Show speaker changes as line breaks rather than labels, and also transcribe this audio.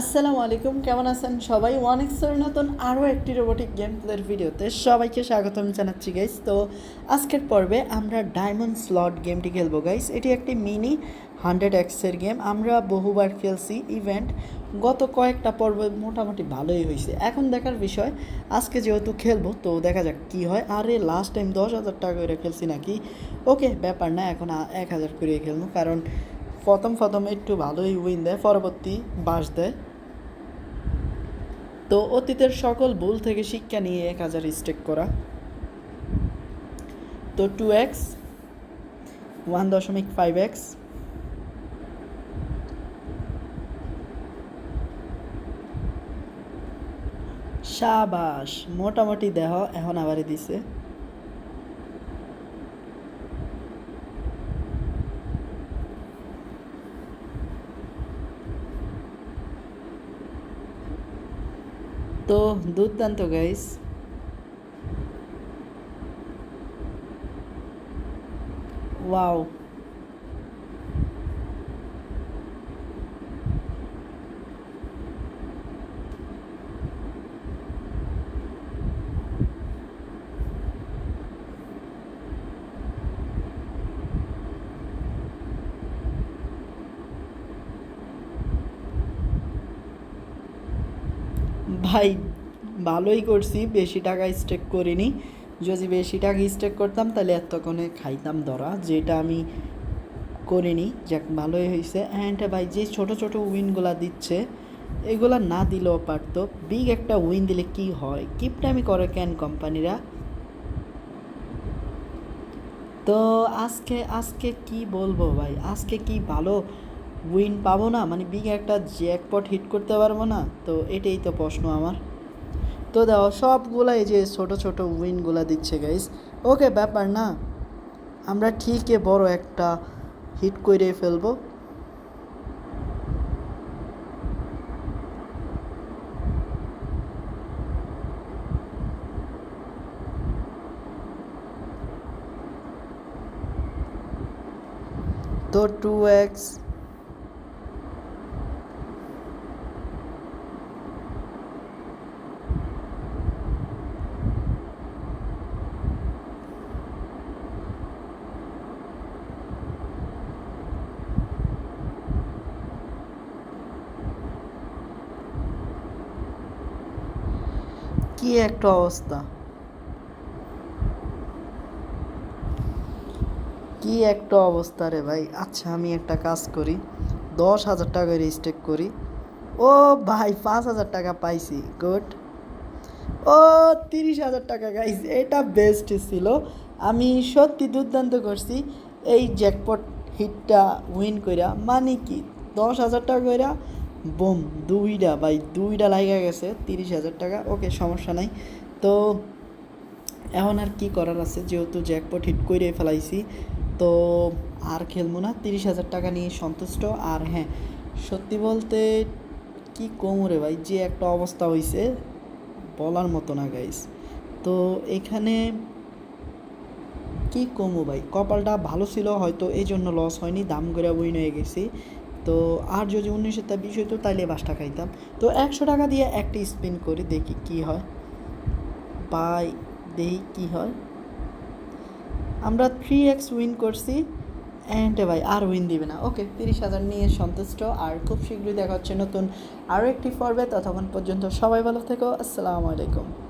আসসালামু আলাইকুম, কেমন আছেন সবাই? এক্সের নতুন আরও একটি রোবোটিক গেম প্লের ভিডিওতে সবাইকে স্বাগতম জানাচ্ছি গাইস তো আজকের পর্বে আমরা ডায়মন্ড স্লট গেমটি খেলব গাইস এটি একটি মিনি হান্ড্রেড এক্সের গেম আমরা বহুবার খেলছি ইভেন্ট গত কয়েকটা পর্বে মোটামুটি ভালোই হয়েছে। এখন দেখার বিষয়, আজকে যেহেতু খেলব, তো দেখা যাক কি হয়। আরে লাস্ট টাইম দশ হাজার টাকা করে খেলছি নাকি? ওকে, ব্যাপার না, এখন এক হাজার করে খেলব, কারণ প্রথম প্রথম একটু ভালোই উইন দেয়, পরবর্তী বাস দেয়। তো অতীতের সকল ভুল থেকে শিক্ষা নিয়ে এক হাজার স্টেক করা। তো টু এক্স ওয়ান দশমিক ফাইভ এক্স সাবাস, মোটামুটি দেহ এখন আবারই দিছে। তো দুর্দান্ত গাইস ওয়াও ভাই, ভালোই করছি, বেশি টাকা স্টেক করিনি। যদি বেশি টাকা স্টেক করতাম, তাহলে এতক্ষণে খাইতাম ধরা, যেটা আমি করিনি। যাক, ভালোই হয়েছে অ্যান্ড ভাই, যে ছোট ছোট উইনগুলা দিচ্ছে, এগুলা না দিলেও পারতো। বিগ একটা উইন দিলে কি হয়? কিপটামি করে কেন কোম্পানিরা? তো আজকে আজকে কি বলব ভাই? আজকে কি ভালো উইন পাবো না? মানে বিগ একটা জ্যাকপট হিট করতে পারব না? তো এটাই তো প্রশ্ন আমার। তো দাও সবগুলা এই যে ছোট ছোট উইনগুলা দিচ্ছে গাইস ওকে ব্যাপার না। আমরা ঠিকই বড় একটা হিট করে ফেলব। তো টু এক্স কি একটা অবস্থা? কি একটা অবস্থা রে ভাই? আচ্ছা আমি একটা কাজ করি। দশ হাজার টাকা রেজিস্টেক করি। ও ভাই, পাঁচ হাজার টাকা পাইছি। গুড। ও, তিরিশ হাজার টাকা গাইস এটা বেস্ট ছিল। আমি সত্যি দুর্দান্ত করছি। এই জ্যাকপট হিটটা উইন কইরা। মানে কি? দশ হাজার টাকা কইরা বোম দুইটা ভাই দুইটা লাগা গেছে, তিরিশ হাজার টাকা। ওকে, সমস্যা নাই। তো এখন আর কি করার আছে? যেহেতু জ্যাকপট হিট করে ফেলাইছি, তো আর খেলব না। তিরিশ হাজার টাকা নিয়ে সন্তুষ্ট। আর হ্যাঁ সত্যি বলতে কি কোমরে ভাই, যে একটা অবস্থা হয়েছে বলার মতো না গাইস তো এখানে কি কমো ভাই? কপালটা ভালো ছিল, হয়তো এই জন্য লস হয়নি, দাম করে উইন হয়ে গেছি। তো আর যদি উনিশের তা বিশ হইতো, তাইলে বাসটা খাইতাম। তো একশো টাকা দিয়ে একটা স্পিন করি দেখি কি হয়। বাই দেখি কি হয়। আমরা থ্রি এক্স উইন করছি অ্যান্ড ভাই আর উইন দিবে না। ওকে তিরিশ হাজার নিয়ে সন্তুষ্ট। আর খুব শীঘ্রই দেখা হচ্ছে নতুন আরও একটি পর্বে ততক্ষণ পর্যন্ত সবাই ভালো থেকো। আসসালামু আলাইকুম।